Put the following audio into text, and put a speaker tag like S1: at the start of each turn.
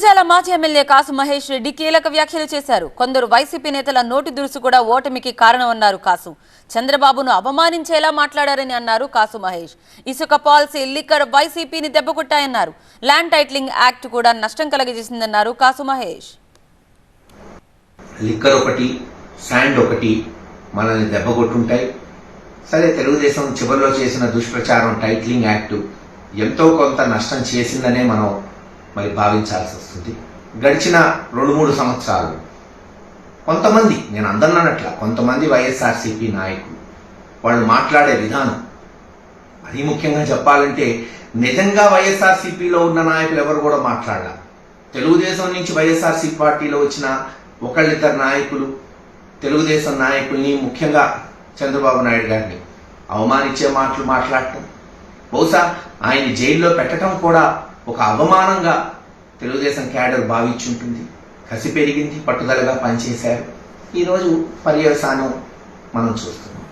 S1: గురజాల మాజీ ఎమ్మెల్యే కాసు మహేష్ రెడ్డి కీలక వ్యాఖ్యలు చేశారు. కొందరు వైసీపీ నేతల నోటి దురుసు కూడా ఓటమికి కారణమన్నారు కాసు. చంద్రబాబును అవమానించేలా మాట్లాడారని అన్నారు కాసు మహేష్. ఇసుక పాలసీ లిక్కర్ వైసీపీని దెబ్బకొట్టాయన్నారు ల్యాండ్ టైటిలింగ్ యాక్ట్ కూడా నష్టం కలగజేసిందన్నారు కాసు మహేష్.
S2: లిక్కర్ ఒకటి శాండ్ ఒకటి మనల్ని దెబ్బకొట్టుంటాయి సరే తెలుగుదేశం చివరిలో చేసిన దుష్ప్రచారం టైటిలింగ్ యాక్ట్ ఎంతో కొంత నష్టం చేసిందనే మనం మరి భావించాల్సి వస్తుంది. గడిచిన రెండు మూడు సంవత్సరాలు కొంతమంది నేను అందన్నట్ల కొంతమంది వైఎస్ఆర్సీపీ నాయకులు వాళ్ళు మాట్లాడే విధానం అది ముఖ్యంగా చెప్పాలంటే నిజంగా వైఎస్ఆర్సీపీలో ఉన్న నాయకులు ఎవరు కూడా మాట్లాడాల. తెలుగుదేశం నుంచి వైఎస్ఆర్సీపీ పార్టీలో వచ్చిన ఒకళ్ళిద్దరు నాయకులు తెలుగుదేశం నాయకుల్ని ముఖ్యంగా చంద్రబాబు నాయుడు గారిని అవమానించే మాటలు మాట్లాడటం. బహుశా ఆయన జైల్లో పెట్టడం కూడా ఒక అవమానంగా తెలుగుదేశం క్యాడర్ భావించుంటుంది. కసి పెరిగింది పట్టుదలగా పనిచేశారు. ఈరోజు పర్యవసానం మనం చూస్తున్నాం.